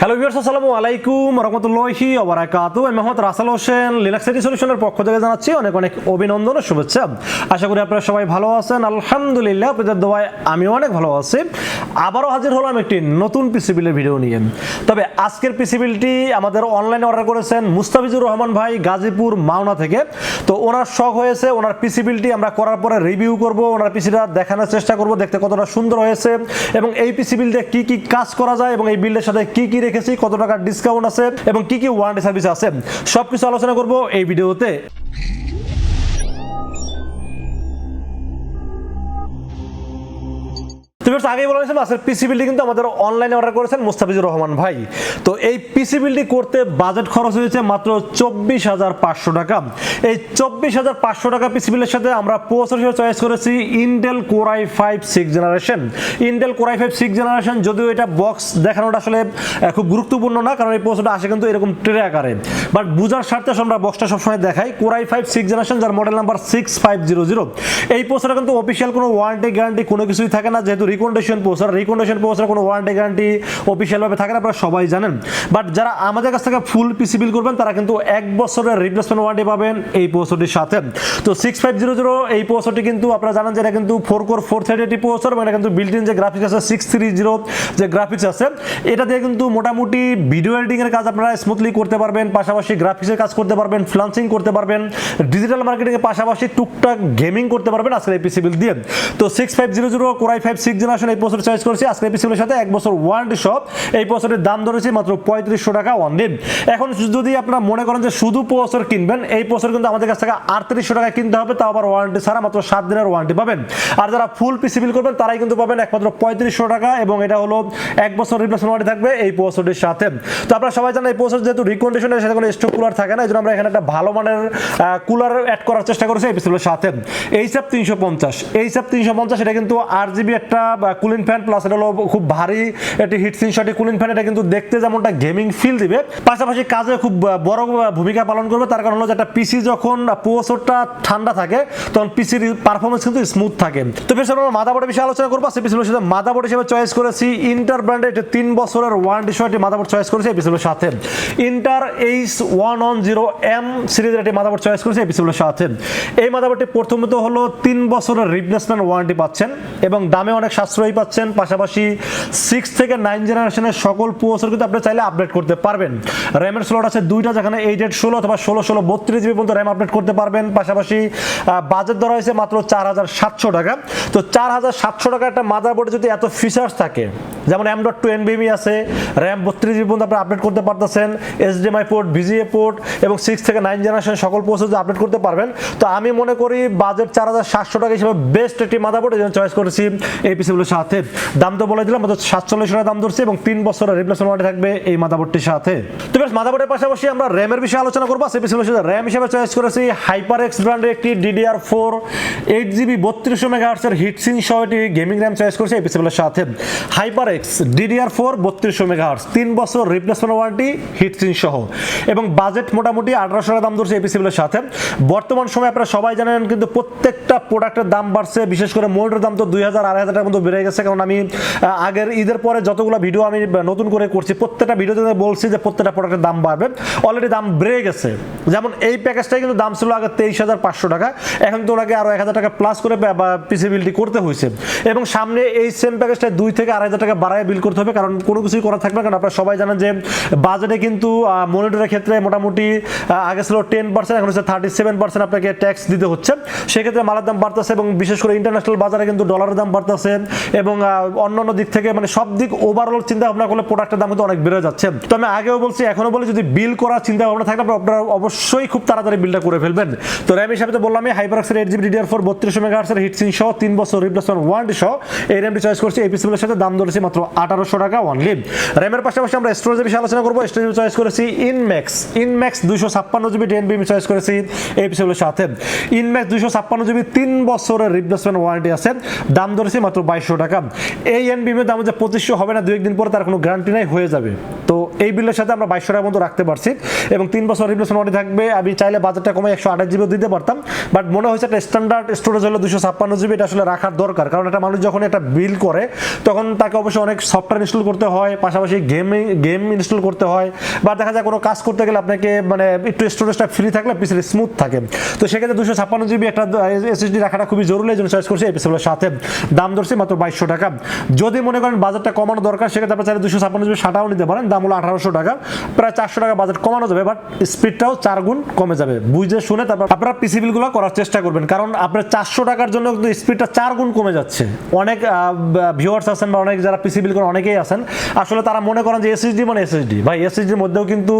Hello viewers আসসালামু আলাইকুম, রহমতুল্লাহি ওবারাকাতু আমি মোহাম্মদ রাসাল হোসেন লিনাক্স সিটি সলিউশনের পক্ষ থেকে জানাচ্ছি অনেক অনেক অভিনন্দন ও শুভেচ্ছা। আশা করি আপনারা সবাই ভালো আছেন। আলহামদুলিল্লাহ, আপনাদের দোয়ায় আমিও অনেক ভালো আছি। আবারও হাজির হলাম একটি নতুন পিসিবিলের ভিডিও নিয়ে। তবে আজকের পিসিবিলটি আমাদের অনলাইনে অর্ডার করেছেন মুস্তাফিজুর রহমান ভাই, গাজীপুর, মাওনা থেকে। তো ওনার শখ হয়েছে, ওনার পিসিবিলটি আমরা করার পরে রিভিউ করব, ওনার পিসিটা দেখানোর চেষ্টা করব, দেখতে কতটা সুন্দর হয়েছে এবং এই পিসি বিল্ডে কি কি কাজ করা যায় এবং এই বিল্ডের সাথে কি কি রেখেছি, কত টাকার ডিসকাউন্ট আছে এবং কি কি ওয়ারেন্টি সার্ভিস আছে, সবকিছু আলোচনা করব এই ভিডিওতে। তো ভিউয়ার্স, আগেই বলা হয়েছিল আজকের পিসি বিলটি কিন্তু আমাদের অনলাইনে অর্ডার করেছেন মুস্তাফিজুর রহমান ভাই। তো এই পিসি বিলটি করতে বাজেট খরচ হয়েছে মাত্র চব্বিশ হাজার পাঁচশো টাকা। এই চব্বিশ হাজার পাঁচশো টাকা পিসি বিলের সাথে আমরা প্রসেসর হিসেবে চয়েস করেছি Intel core i five six generation Intel core i five six generation যদিও এটা বক্স দেখানোটা আসলে খুব গুরুত্বপূর্ণ না কারণ এই প্রসেসরটা আসে কিন্তু এরকম ট্রে আকারে। বাট বুঝার স্বার্থে আমরা বক্সটা সবসময় দেখাই। Core i five six generation যার model number six five zero zero এই প্রসেসরটা কিন্তু অফিসিয়াল কোনো ওয়ারেন্টি গ্যারান্টি কোনো কিছুই থাকে না যেহেতু রিকন্ডিশন প্রসেসর রিকন্ডিশন প্রসেসর কোনো ওয়ারেন্টি গ্যারান্টি অফিসিয়ালভাবে থাকে না, আপনারা সবাই জানেন। বাট যারা আমাদের কাছ থেকে ফুল পিসি বিল করবেন, তারা কিন্তু এক বছরের রিপ্লেসমেন্ট ওয়ারেন্টি পাবেন এই প্রসেসরটির সাথে। তো সিক্স ফাইভ জিরো জিরো এই প্রসেসরটি কিন্তু আপনারা জানেন যে এটা কিন্তু four core four thirty eighty processor এবং এটা কিন্তু বিল্ট ইন যে গ্রাফিক্স আছে সিক্স থ্রি জিরো যে গ্রাফিক্স আছে, এটা দিয়ে কিন্তু মোটামুটি ভিডিও এডিটিং এর কাজ আপনারা স্মুথলি করতে পারবেন, পাশাপাশি গ্রাফিক্সের কাজ করতে পারবেন ফ্লান্সিং করতে পারবেন ডিজিটাল মার্কেটিং এর পাশাপাশি টুকটাক গেমিং করতে পারবেন আজকের এই পিসি বিল দিয়ে। তো six five zero zero core i five six generation এই প্রসেসর চয়েস করেছি। আজকের পিসি বিলের সাথে এক বছর ওয়ারেন্টি সব এই প্রসেসরের দাম ধরেছি মাত্র পঁয়ত্রিশশো টাকা ওয়ান দিন এখন যদি আপনারা মনে করেন যে শুধু প্রসেসর কিনবেন, এই প্রসেসর কিন্তু আমাদের কাছ থেকে আটত্রিশশো টাকা কিনতে হবে, তাও আবার ওয়ারেন্টি ছাড়া মাত্র সাত দিনের ওয়ারেন্টি পাবেন। আর যারা ফুল পিসি বিল করবেন, তারাই কিন্তু পাবেন একমাত্র পঁয়ত্রিশশো টাকা এবং এটা হলো এক বছর রিপ্লেসমেন্ট ওয়ারেন্টি থাকবে এই প্রসেসরটির সাথে। তো আপনারা সবাই জানেন, এই প্রসেসর যেহেতু রিকন্ডিশনের সাথে কোনো স্টক কুলার থাকে না, এই জন্য আমরা এখানে একটা ভালো মানের কুলার অ্যাড করার চেষ্টা করেছি এই পিসিবিলের সাথে। এই সাপ তিনশো পঞ্চাশ, এই সাপ তিনশো পঞ্চাশ, এটা কিন্তু আর জিবি একটা কুলিং ফ্যান প্লাস এটা হলো খুব ভারী একটি হিট সিনশটি কুলিং ফ্যান এটা কিন্তু দেখতে যেমনটা গেমিং ফিল দিবে। পাশাপাশি কাজে খুব বড় ভূমিকা পালন করবে। তার কারণ হলো যে একটা পিসি যখন প্রসেসরটা ঠান্ডা থাকে, তখন পিসির পারফরমেন্স কিন্তু স্মুথ থাকে। তো বেশ, আমরা মাদাবোর্ডের বিষয়ে আলোচনা করব। সেই পিসির সাথে মাদাবোর্ড হিসেবে চয়েস করেছি ইন্টার ব্র্যান্ডের একটি তিন বছরের ওয়ারেন্টি সহ একটি মাদাবোর্ড চয়েস করেছি এই পিসির সাথে। Intel H one one zero M সিরিজের একটি মাদাবোর্ড চয়েস করেছি এই পিসির সাথে। এই মাদাবোর্ডটি প্রথমত হলো তিন বছরের রিপ্লেসমেন্ট ওয়ারেন্টি পাচ্ছেন এবং দামে অনেক সাশ্রয়ী পাচ্ছেন, পাশাপাশি সিক্স থেকে নাইন জেনারেশনের সকল প্রসেসর কিন্তু আপনি চাইলে আপডেট করতে পারবেন। র্যামের স্লট আছে দুইটা, যেখানে এইট এইট ষোলো অথবা ষোলো ষোলো, বত্রিশ জিবি পর্যন্ত র্যাম আপডেট করতে পারবেন। পাশাপাশি বাজেট ধরা হয়েছে মাত্র চার হাজার সাতশো টাকা। তো চার হাজার সাতশো টাকা একটা মাদারবোর্ডে যদি এত ফিচার্স থাকে, যেমন এম ডট টু এনবিএমই আছে র্যাম বত্রিশ জিবি পর্যন্ত আপনি আপডেট করতে পারতেছেন এইচডিএমআই পোর্ট ভিজিএ পোর্ট এবং সিক্স থেকে নাইন জেনারেশন সকল প্রসেস আপডেট করতে পারবেন, তো আমি মনে করি বাজেট চার হাজার সাতশো টাকা হিসেবে বেস্ট একটি মাদারবোর্ড এই জন্য চয়েস করেছি এই পিসিগুলোর সাথে। দাম তো বলে দিলাম সাতচল্লিশ টাকা দাম ধরছে এবং তিন বছরের রিপ্লেসমেন্ট ওয়ারেন্টি থাকবে এই মাদারবোর্ডটির সাথে। তো বেশ, মাদারবোর্ডের পাশাপাশি আমরা র্যামের বিষয়ে আলোচনা করব। সেই পিসিগুলোর সাথে র্যাম হিসেবে চয়েস করেছি হাইপার এক্স ব্র্যান্ডের একটি ডিডিআর ফোর এইট জিবি বত্রিশশো মেগাহার্সের হিটসিন সহ একটি গেমিং র্যাম চয়েস করেছি এই পিসিগুলোর সাথে। হাইপার এক্স ডিডিআর ফোর বত্রিশশো মেগাহার্স তিন বছর রিপ্লেসমেন্ট ওয়ারেন্টি হিটসিন সহ। এবং বাজেট মোটামুটি আঠারোশো টাকা দাম ধরছে এই পিসিগুলোর সাথে। বর্তমান সময় আপনারা সবাই জানেন, কিন্তু প্রত্যেকটা প্রোডাক্টের দাম বাড়ছে, বিশেষ করে মোল্ডের দাম তো দুই হাজার, আড়াই হাজার টাকার মতো বেড়ে গেছে, কারণ আমি আগের ঈদের পরে যতগুলো ভিডিও আমি নতুন করে করছি, প্রত্যেকটা ভিডিওতে বলছি যে প্রত্যেকটা প্রোডাক্টের দাম বাড়বে। অলরেডি দাম বেড়ে গেছে। যেমন এই প্যাকেজটাই কিন্তু দাম ছিল আগে তেইশ হাজার পাঁচশো টাকা, এখন তো ওনাকে আরও এক হাজার টাকা প্লাস করে পিসিবিলিটি করতে হয়েছে এবং সামনে এই সেম প্যাকেজটা দুই থেকে আড়াই হাজার টাকা বাড়ায় বিল করতে হবে, কারণ কোনো কিছুই করা থাকবে কারণ আপনারা সবাই জানেন যে বাজেটে কিন্তু মনিটরের ক্ষেত্রে মোটামুটি আগে ছিল টেন পার্সেন্ট এখন হচ্ছে থার্টি সেভেন পার্সেন্ট আপনাকে ট্যাক্স দিতে হচ্ছে। সেক্ষেত্রে মালের দাম বাড়তেছে এবং বিশেষ করে ইন্টারন্যাশনাল বাজারে কিন্তু ডলারের দাম বাড়তেছে। এবং অন্যান্য দিক থেকে মানে সব দিক ওভারঅল চিন্তা ভাবনা করলে প্রোডাক্টের দাম কিন্তু অনেক বেড়ে যাচ্ছে। তো আমি আগেও বলছি এখনও বলি যদি বিল করার চিন্তা ভাবনা থাকে আপনারা অবশ্যই খুব তাড়াতাড়ি বিলটা করে ফেলবেন। তো র্যাম হিসাবে তো বললাম হাইপারক্সের এইট জিবি ডিডিআর ফোর বত্রিশশো মেগাহার্সের হিটসিন সহ তিন বছর রিপ্লেসমেন্ট ওয়ারেন্টি সহ এই র্যামটি চয়েস করছি। এই পিসিগুলোর সাথে দাম ধরেছি মাত্র আঠারোশো টাকা অনলি র্যামের পাশাপাশি আমরা স্টোরেজের বিষয়ে আলোচনা করব। স্টোরেজ চয়েস করেছি ইনম্যাক্স ইনম্যাক্স দুশো ছাপ্পান্ন জিবি টেন বিমি চয়েস করেছি এই পিসিগুলোর সাথে। ইনম্যাক্স দুশো ছাপ্পান্ন জিবি তিন বছরের রিপ্লেসমেন্ট ওয়ারেন্টি আছে। দাম ধরেছি মাত্র বাইশশো টাকা। এই এনবিএমের দাম যে পঁচিশশো, হবে না দু একদিন পরে তার কোনো গ্যারান্টি নাই, হয়ে যাবে। তো এই বিলের সাথে আমরা বাইশশো টাকার মতো রাখতে পারছি। এবং তিন বছর রিপ্লেসমেন্ট ওয়ারেন্টি থাকবে। আমি চাইলে বাজারটা কমে একশো আঠাশ জিবিও দিতে পারতাম। বাট মনে হয়েছে একটা স্ট্যান্ডার্ড স্টোরেজ হলো দুশো ছাপ্পান্ন জিবি এটা আসলে রাখার দরকার। কারণ একটা মানুষ যখন একটা বিল করে, তখন তাকে অবশ্যই অনেক সফটওয়্যার ইনস্টল করতে হয়, পাশাপাশি গেমিং গেম ইনস্টল করতে হয়। বা দেখা যায় কোনো কাজ করতে গেলে আপনাকে মানে একটু স্টোরেজটা ফ্রি থাকলে পিসির স্মুথ থাকে। তো সেক্ষেত্রে দুশো ছাপ্পান্ন জিবি একটা এসএসডি রাখাটা খুবই জরুরি, এই জন্য চয়েস করছি এই পিসিগুলোর সাথে। দাম ধরছি মাত্র বাইশশো টাকা। যদি মনে করেন বাজারটা কমানো দরকার, সেক্ষেত্রে আপনি চাইলে দুশো ছাপ্পান্ন জিবি সাটাও নিতে পারেন, দাম হলো আঠারোশো টাকা। প্রায় চারশো টাকা বাজেট কমানো যাবে বাট স্পিডটাও চার গুণ কমে যাবে। বুঝে শুনে তারপর আপনারা পিসি বিলগুলো করার চেষ্টা করবেন, কারণ আপনার চারশো টাকার জন্য কিন্তু স্পিডটা চার গুণ কমে যাচ্ছে। অনেক ভিউয়ার্স আছেন বা অনেক যারা পিসি বিল করেন অনেকেই আছেন। আসলে তারা মনে করেন যে এসএসডি মানে এসএসডি ভাই এসএসডির মধ্যেও কিন্তু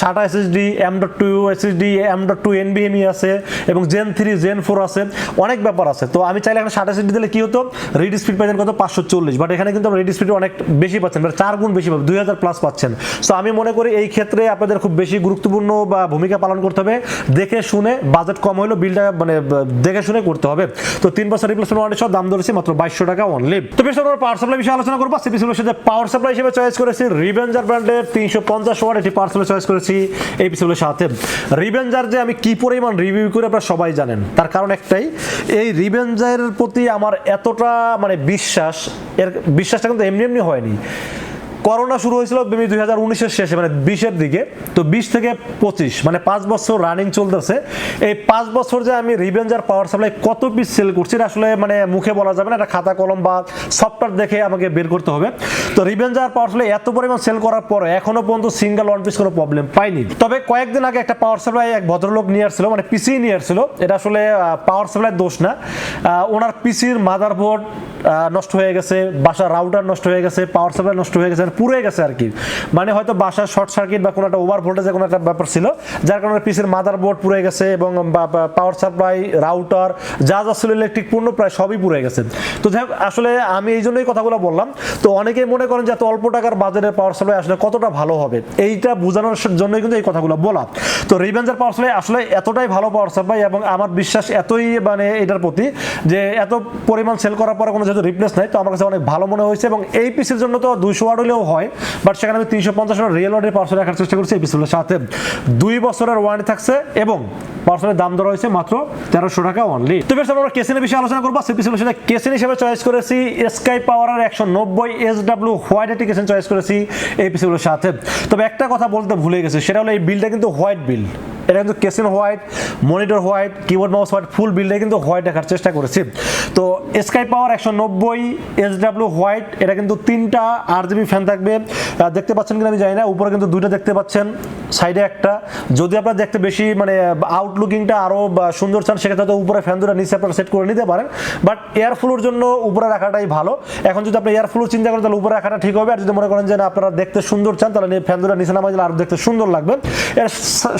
SATA SSD M dot two SSD M dot two এনবিএমই আছে, এবং জেন থ্রি জেন ফোর আছে, অনেক ব্যাপার আছে। তো আমি চাইলে এখানে সাটা এসএসডি দিলে কি হতো? রিড স্পিড পাচ্ছেন কত? পাঁচশো চল্লিশ। বাট এখানে কিন্তু রিড স্পিড অনেক বেশি পাচ্ছেন মানে চার গুণ বেশি পাবেন দুই হাজার প্লাস পাচ্ছেন। সো আমি মনে করি এই ক্ষেত্রে আপনাদের খুব বেশি গুরুত্বপূর্ণ বা ভূমিকা পালন করতে হবে। দেখে শুনে বাজেট কম হলেও বিলটা মানে দেখে শুনে করতে হবে। তো তিন বছর রিপ্লেসমেন্ট ওয়ারেন্টি সহ দাম ধরেছি মাত্র বাইশশো টাকা অনলি তো বেশ, আমরা পাওয়ার সাপ্লাই বিষয়ে আলোচনা করব। সিপিসির সাথে পাওয়ার সাপ্লাই হিসেবে চয়েস করেছি রিভেঞ্জার ব্র্যান্ডের তিনশো পঞ্চাশ ওয়াট এটি পাওয়ার সাপ্লাই চয়েস করেছি এই পিসিগুলোর সাথে। রিভেঞ্জার যে আমি কি পরিমাণ রিভিউ করে আপনারা সবাই জানেন। তার কারণ একটাই, এই রিভেঞ্জারের প্রতি আমার এতটা মানে বিশ্বাস এর বিশ্বাসটা কিন্তু এমনি এমনি হয়নি। করোনা শুরু হয়েছিল দুই হাজার উনিশের শেষে মানে বিশের দিকে। তো বিশ থেকে পঁচিশ মানে পাঁচ বছর রানিং চলতেছে। এই পাঁচ বছর যে আমি রিভেঞ্জার পাওয়ার সাপ্লাই কত পিস সেল করছি, এটা আসলে মানে মুখে বলা যাবে না। এটা খাতা, কলম বা সফটওয়্যার দেখে আমাকে বের করতে হবে। তো রিভেঞ্জার পাওয়ার সাপ্লাই এত পরিমাণ সেল করার পরে এখনও পর্যন্ত সিঙ্গেল ওয়ান পিস কোনো প্রবলেম পাইনি। তবে কয়েকদিন আগে একটা পাওয়ার সাপ্লাই এক ভদ্রলোক নিয়ে আসছিল মানে পিসি নিয়ে আসছিল। এটা আসলে পাওয়ার সাপ্লাই দোষ না। ওনার পিসির মাদারবোর্ড নষ্ট হয়ে গেছে, বাসার রাউটার নষ্ট হয়ে গেছে পাওয়ার সাপ্লাই নষ্ট হয়ে গেছে। পুড়ে গেছে আর কি। মানে হয়তো বাসার শর্ট সার্কিট বা কোনো একটা ওভার ভোল্টেজের কোনো একটা ব্যাপার ছিল, যার কারণে পিসের মাদার বোর্ড পুড়ে গেছে এবং পাওয়ার সাপ্লাই রাউটার যা যা ছিল ইলেকট্রিক পণ্য প্রায় সবই পুড়ে গেছে। তো যাই আসলে আমি এই জন্যই কথাগুলো বললাম, তো অনেকেই মনে করেন যে এত অল্প টাকার বাজারের পাওয়ার সাপ্লাই আসলে কতটা ভালো হবে? এইটা বোঝানোর জন্যই কিন্তু এই কথাগুলো বলা। তো রিভেঞ্জার পাওয়ার সাপ্লাই আসলে এতটাই ভালো পাওয়ার সাপ্লাই এবং আমার বিশ্বাস এতই মানে এটার প্রতি যে এত পরিমাণ সেল করার পরে কোনো যেহেতু রিপ্লেস নাই, তো আমার কাছে অনেক ভালো মনে হয়েছে এবং এই পিসের জন্য তো দুইশো ওয়াট হলেও হয় বাট সেখানে আমি তিনশো পঞ্চাশ রিয়েল ওয়ার্ডের পার্সেল রাখার চেষ্টা করছি এই সাথে। দুই বছরের ওয়ারেন্টি থাকছে এবং পার্সেলের দাম ধরা হয়েছে মাত্র তেরোশো টাকা অনলি তো বেশ, আমরা কেসিনের বিষয়ে আলোচনা করব। সেই সাথে কেসিন হিসেবে চয়েস করেছি স্কাই পাওয়ারের একশো নব্বই এস ডাব্লিউ হোয়াইট একটি কেসিন চয়েস করেছি এই পিসগুলোর সাথে। তবে একটা কথা বলতে ভুলে গেছে, সেটা হলো এই বিলটা কিন্তু হোয়াইট বিল এটা কিন্তু casing white, monitor white, keyboard, mouse white, full বিল্ডে কিন্তু হোয়াইট রাখার চেষ্টা করেছি। তো স্কাই পাওয়ার একশো নব্বই এস ডাব্লিউ হোয়াইট, এটা কিন্তু তিনটা আর জিবি ফ্যান থাকবে। দেখতে পাচ্ছেন কিনা আমি জানি না, উপরে কিন্তু দুইটা দেখতে পাচ্ছেন, সাইডে একটা। যদি আপনারা দেখতে বেশি মানে আউটলুকিংটা আরও সুন্দর চান, সেক্ষেত্রে তো উপরে ফ্যান দুটা নিচে আপনারা সেট করে নিতে পারেন। বাট এয়ার ফ্লোর জন্য উপরে রাখাটাই ভালো। এখন যদি আপনি এয়ার ফ্লো চিন্তা করেন, তাহলে উপরে রাখাটা ঠিক হবে। আর যদি মনে করেন যে আপনারা দেখতে সুন্দর চান, তাহলে ফ্যান দুটা নিচে দিলে আরও দেখতে সুন্দর লাগবে। এর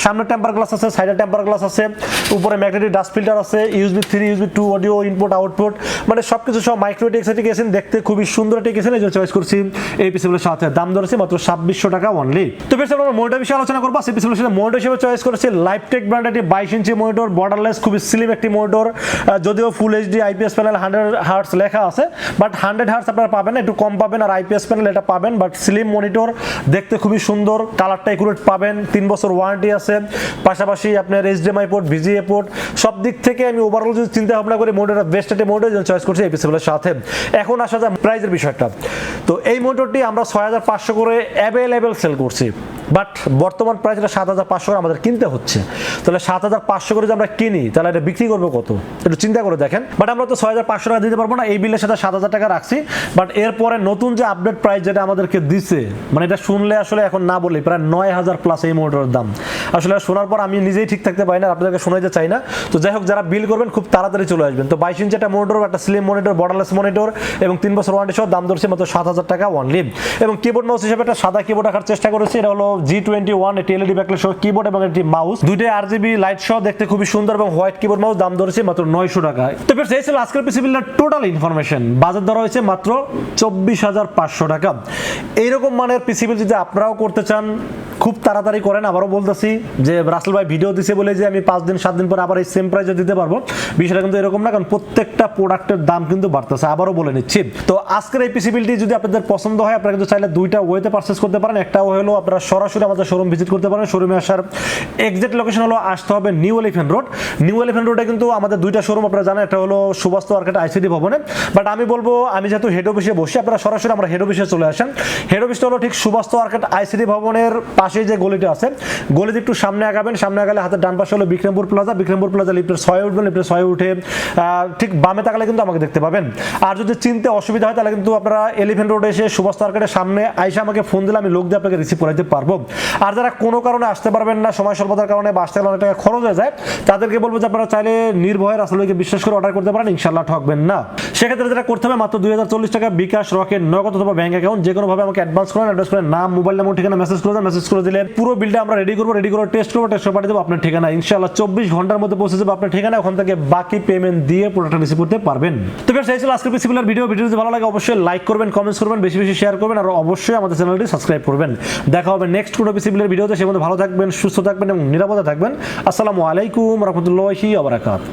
সামনে টেম্পার গ্লাস আছে সাইডে টেম্পার গ্লাস আছে, উপরে ম্যাগনেটিক ডাস্ট ফিল্টার আছে USB three USB two audio input output মানে সব কিছু সব মাইক্রোটিক এসেন দেখতে খুবই সুন্দর একটি এই জন্য চয়েস করছি এই পিসিগুলোর সাথে। দাম ধরেছে মাত্র ছাব্বিশশো টাকা অনলি তো বেশ, আমরা মনিটর বিষয়ে আলোচনা করব। সেই পিসিগুলোর সাথে মনিটর হিসেবে চয়েস করেছি লাইফটেক ব্র্যান্ড একটি বাইশ ইঞ্চি মনিটর বর্ডারলেস খুবই স্লিম একটি মনিটর যদিও full HD IPS panel hundred hertz লেখা আছে বাট হান্ড্রেড হার্টস আপনারা পাবেন, একটু কম পাবেন, আর আইপিএস প্যানেল এটা পাবেন বাট স্লিম মনিটর দেখতে খুবই সুন্দর কালারটা একুরেট পাবেন, তিন বছর ওয়ারেন্টি আছে পাশাপাশি আপনার এইচডিএমআই পোর্ট ভিজিএ পোর্ট সব দিক থেকে আমি ওভারঅল যদি চিন্তা ভাবনা করি মনিটরটা বেস্ট একটা মনিটর চয়েস করছি এপিসেবলের সাথে। এখন আসা যায় প্রাইজের বিষয়টা। তো এই মোটরটি আমরা ছয় হাজার পাঁচশো করে অ্যাভেলেবেল সেল করছি। বাট বর্তমান প্রাইস এটা সাত হাজার পাঁচশো করে আমাদের কিনতে হচ্ছে। তাহলে সাত হাজার পাঁচশো করে যদি আমরা কিনি, তাহলে এটা বিক্রি করব কত? একটু চিন্তা করে দেখেন। বাট আমরা তো ছয় হাজার পাঁচশো টাকা দিতে পারব না, এই বিলের সাথে সাত হাজার টাকা রাখছি। বাট এরপরে নতুন যে আপডেট প্রাইস যেটা আমাদেরকে দিছে মানে এটা শুনলে আসলে এখন না বলি প্রায় নয় হাজার প্লাস এই মোটরের দাম। আসলে শোনার পর আমি নিজেই ঠিক থাকতে পারি না, আপনাদেরকে শোনাইতে চাই না। তো যাই হোক, যারা বিল করবেন খুব তাড়াতাড়ি চলে আসবেন। তো বাইশ ইঞ্চি একটা মনিটর একটা স্লিম মনিটর বর্ডারলেস মনিটর এবং তিন বছর ওয়ারেন্টি সহ দাম ধরছে মাত্র সাত হাজার টাকা ওয়ানলি এবং কিবোর্ড মাউস হিসেবে একটা সাদা কিবোর্ড রাখার চেষ্টা করেছি, এটা হলো জি টোয়েন্টি ওয়ান এটি এলইডি ব্যাকলাইট সহ কিবোর্ড এবং একটি মাউস দুইটাই আর জিবি লাইট সহ দেখতে খুবই সুন্দর এবং হোয়াইট কিবোর্ড মাউস দাম ধরেছে মাত্র নয়শো টাকা তো বেশ এই ছিল আজকের পিসি বিল্ডার টোটাল ইনফরমেশন বাজার দর হয়েছে মাত্র চব্বিশ হাজার পাঁচশো টাকা। এইরকম মানের পিসি বিল যদি আপনারাও করতে চান খুব তাড়াতাড়ি করেন, আবারও বলতেছি যে রাসেল ভাই ভিডিও দিছে বলে যে আমি পাঁচ দিন, সাত দিন পরে আবার এই সেম প্রাইসে দিতে পারব। বিষয়টা কিন্তু এরকম না, কারণ প্রত্যেকটা প্রোডাক্টের দাম কিন্তু বাড়তেছে। আবারও বলে নিচ্ছি। তো আজকের এই পিসিবিলিটি যদি আপনাদের পছন্দ হয়, আপনারা কিন্তু চাইলে দুইটা ওয়েতে পারচেস করতে পারেন। একটা হলো আপনারা সরাসরি আমাদের শোরুম ভিজিট করতে পারেন। শোরুমে আসার এক্সাক্ট লোকেশন হলো আসতে হবে New Elephant Road New Elephant রোডে কিন্তু আমাদের দুইটা শোরুম আপনারা জানেন। একটা হলো সুবাস্ত মার্কেট আইসিডি ভবনে। বাট আমি বলব, আমি যেহেতু হেড অফিসে বসি, আপনারা সরাসরি আমরা হেড অফিসে চলে আসেন। হেড অফিসটা হলো ঠিক সুবাস্ত মার্কেট আইসিডি ভবনের পাশে যে গলিটা আছে, গলিতে একটু সামনে আগাবেন, সামনে আগালে হাতের ডান পাশে হলো বিক্রমপুর প্লাজা বিক্রমপুর প্লাজা লিফটের ছয় উঠবেন লিফটের ছয় উঠে ঠিক বামে তাকালে কিন্তু আমাকে দেখতে পাবেন। আর যদি চিনতে অসুবিধা হয়, তাহলে কিন্তু আপনারা এলিফেন্ট রোডে এসে সুভাষ মার্কেটের সামনে আইসা আমাকে ফোন দিলে আমি লোক দিয়ে আপনাকে রিসিভ করাইতে পারব। আর যারা কোনো কারণে আসতে পারবেন না, সময় স্বল্পতার কারণে বা আসতে অনেক টাকা খরচ হয়ে যায়, তাদেরকে বলব যে আপনারা চাইলে নির্ভয়ে রাসেলকে বিশ্বাস করে অর্ডার করতে পারেন ইনশাল্লাহ ঠকবেন না। সেক্ষেত্রে যেটা করতে হবে, মাত্র দুই হাজার চল্লিশ টাকা বিকাশ রকেট নগদ অথবা ব্যাঙ্ক অ্যাকাউন্ট যে কোনোভাবে আমাকে অ্যাডভান্স করেন অ্যাডভান্স করে নাম মোবাইল নাম্বার ঠিকানা মেসেজ করে দেন মেসেজ করে দিলে পুরো বিলটা আমরা রেডি করব রেডি করে টেস্ট করব টেস্ট করে পাঠিয়ে দেবো আপনার ঠিকানা। ইনশাল্লাহ চব্বিশ ঘণ্টার মধ্যে পৌঁছে যাবে আপনার ঠিকানা, ওখান থেকে বাকি পেমেন্ট দিয়ে প্রোডাক্টটা রিসিভ করতে পারবেন। তো বেশ এই ছিল ভিডিও ভিডিও যদি ভালো লাগে, অবশ্যই লাইক করবেন কমেন্টস করবেন, বেশি বেশি শেয়ার করবেন, আর অবশ্যই আমাদের চ্যানেলটি সাবস্ক্রাইব করবেন। দেখা হবে নেক্সট কোনো পিসিবুলার ভিডিওতে সে মধ্যে ভালো থাকবেন, সুস্থ থাকবেন এবং নিরাপদে থাকবেন। আসসালামু আলাইকুম রহমতুল্লাহি আবরাকাত